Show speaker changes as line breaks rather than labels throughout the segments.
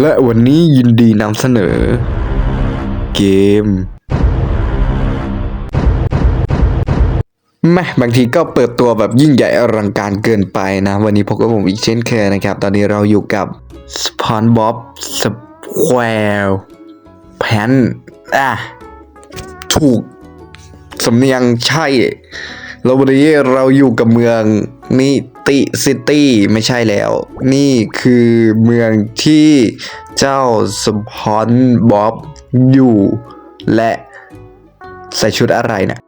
และวันนี้ยินดีนำเสนอ เกมแม่บางทีก็เปิดตัวแบบยิ่งใหญ่อลังการเกินไปนะ วันนี้พบกับผมอีกเช่นเคยนะครับ ตอนนี้เราอยู่กับ SpongeBob Square p a n อะ ถูกสำเนียงใช่แล้ววันนี้เราอยู่กับเมืองนิ ติซิตี้ไม่ใช่แล้ว นี่คือเมืองที่เจ้าสปอนบ๊อบอยู่ และใส่ชุดอะไรนะ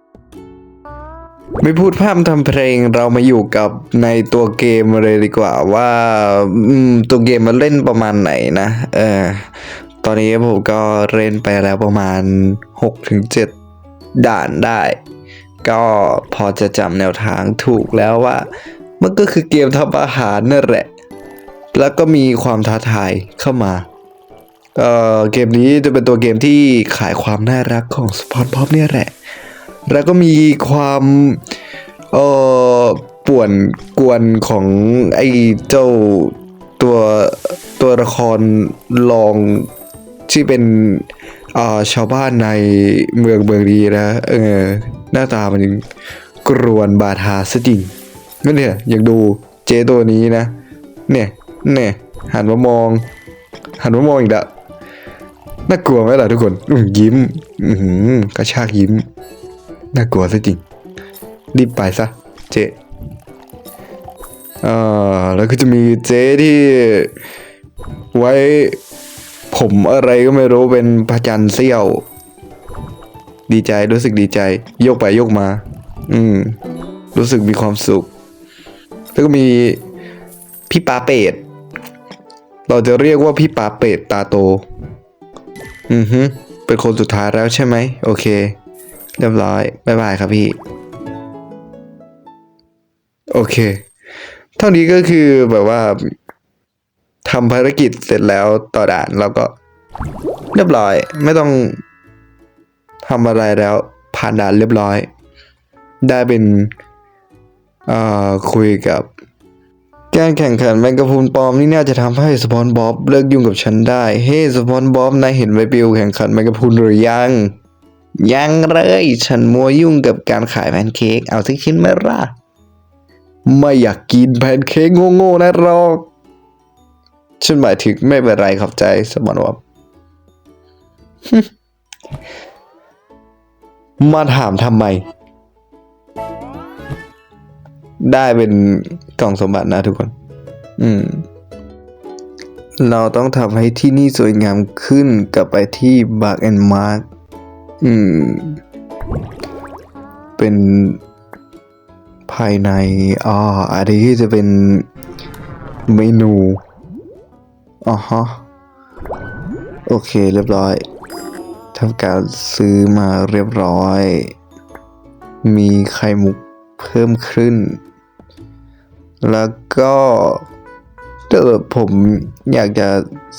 ไม่พูดพร่ำทำเพลงเรามาอยู่กับในตัวเกมเลยดีกว่าว่าตัวเกมมันเล่นประมาณไหนนะ เออ ตอนนี้ผมก็เล่นไปแล้วประมาณ 6-7 ด่านได้ ก็พอจะจำแนวทางถูกแล้วว่า มันก็คือเกมทำอาหารนั่นแหละ แล้วก็มีความท้าทายเข้ามาเอ่อเกมนี้จะเป็นตัวเกมที่ขายความน่ารักของสปอนบ๊อบเนี่ยแหละ แล้วก็มีความเอ่อป่วนกวนของไอ้เจ้าตัวตัวละครรองที่เป็นอ่าชาวบ้านในเมืองเมืองนี้นะเออหน้าตามันกรวนบาทาซะจริง นั่นเนี่ยอยากดูเจตัวนี้นะ เนี่ยเนี่ยหันมามอง หันมามองอีกแล้วน่ากลัวไหมล่ะทุกคนยิ้มอือหือกระชากยิ้ม น่ากลัวซะจริง รีบไปซะ เจอ่าแล้วก็จะมีเจที่ไว้ผมอะไรก็ไม่รู้เป็นพระจันทร์เสี้ยว ดีใจรู้สึกดีใจ โยกไปโยกมา อืม รู้สึกมีความสุข แล้วก็มีพี่ปาเป็ด เราจะเรียกว่าพี่ปาเป็ดตาโต อือฮึเป็นคนสุดท้ายแล้วใช่ไหม โอเค เรียบร้อย บ๊ายบายครับพี่ โอเค เท่านี้ก็คือแบบว่าทำภารกิจเสร็จแล้วต่อด่านเราก็ เรียบร้อย ไม่ต้องทำอะไรแล้วผ่านด่านเรียบร้อย ได้เป็น เอ่อคุยกับ การแข่งขันแมงกะพรุนปลอมนี่น่าจะทำให้สปอนบ๊อบเลิกยุ่งกับฉันได้ เฮ้สปอนบ๊อบนายเห็นใบปลิวแข่งขันแมงกะพรุนหรือยัง ยังเลย ฉันมัวยุ่งกับการขายแพนเค้กเอาสักชิ้นไหมาล่ะ ไม่อยากกินแพนเค้กโง่ๆนะหรอกฉันหมายถึงไม่เป็นไรขอบใจสปอนบ๊อบมาถามทำไม ได้เป็นกล่องสมบัตินะทุกคน อืม เราต้องทำให้ที่นี่สวยงามขึ้นกลับไปที่บาร์แอนมาร์อืม เป็นภายในอ่าอันนี้จะเป็นเมนูอ๋อฮะโอเค เรียบร้อยทำการซื้อมาเรียบร้อย มีไข่มุกเพิ่มขึ้น แล้วก็ถ้าเกิดผมอยากจะ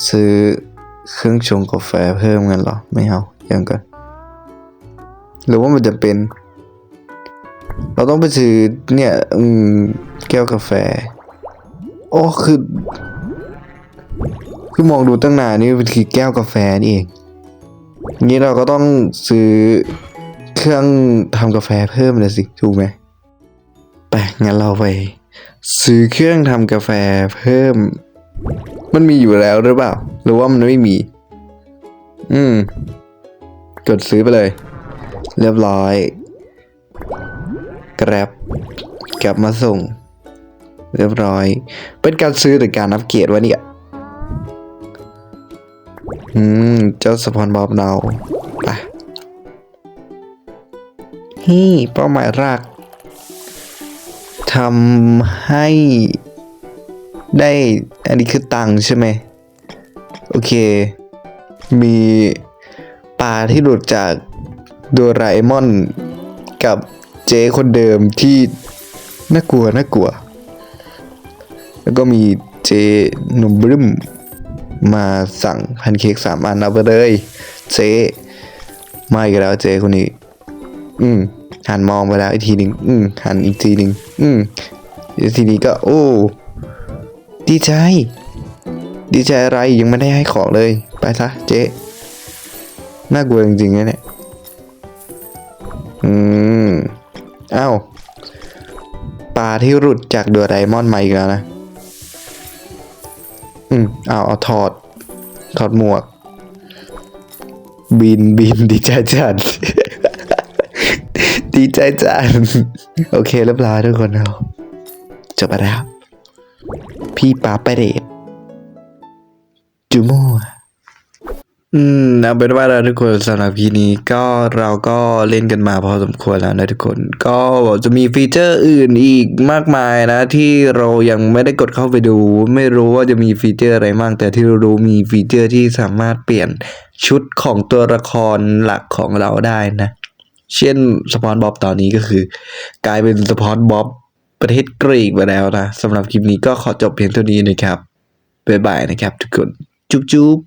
ซื้อเครื่องชงกาแฟเพิ่มกันหรอ ไม่เอายังก่อนหรือว่ามันจะเป็น เราต้องไปซื้อเนี่ยอืมแก้วกาแฟโอ้คือ คือมองดูตั้งนานนี่มันคือแก้วกาแฟนี่เองงี้เราก็ต้องซื้อเครื่องทำกาแฟเพิ่มเลยสิ ถูกไหมไปงั้นเราไป ซื้อเครื่องทำกาแฟเพิ่ม มันมีอยู่แล้วหรือเปล่า หรือว่ามันไม่มี อืม กดซื้อไปเลย เรียบร้อยกร็บกลับมาส่ง เรียบร้อย เป็นการซื้อหรือการอัปเกรดวะเนี่ย อืม เจ้าสปอนบอบเราไปฮี่เป้าหมายแรก ทำให้ได้ อันนี้คือตังใช่ไหม โอเค มีปลาที่หลุดจากโดราเอมอน กับเจ๊คนเดิมที่น่ากลัวน่ากลัว แล้วก็มีเจหนุ่มบรึมมาสั่งแพนเค้กสามอันเอาไปเลย เจ๊มาอีกแล้วเจ๊คนนี้ อืม หันมองไปแล้วอีกทีหนึ่งอืมหันอีกทีหนึ่งอืมอีกทีนี้ก็โอ้ดีใจ ดีใจอะไรยังไม่ได้ให้ของเลย ไปซะเจ๊น่ากลัวจริงๆนะเนี่ยอืมอ้าวปลาที่หลุดจากดัวไดมอนด์มาอีกแล้วนะ อืมเอาเอาถอด ถอดหมวก บินบินดีใจจัด ดีใจจัดโอเคเรียบร้อยทุกคนเราจบไปแล้ว พี่ปาไปเดทจูโม่อืมเอาเป็นว่าเราทุกคนสำหรับพีนี้ก็เราก็เล่นกันมาพอสมควรแล้วนะทุกคน ก็จะมีฟีเจอร์อื่นอีกมากมายนะ ที่เรายังไม่ได้กดเข้าไปดู ไม่รู้ว่าจะมีฟีเจอร์อะไรบ้างแต่ที่เรารู้มีฟีเจอร์ที่สามารถเปลี่ยนชุดของตัวละครหลักของเราได้นะ เช่นสปอนบ๊อบตอนนี้ก็คือ กลายเป็นสปอนบ๊อบประเทศกรีกไปแล้วนะสำหรับคลิปนี้ก็ขอจบเพียงเท่านี้นะครับบ๊ายบายนะครับทุกคน จุ๊บจุ๊บ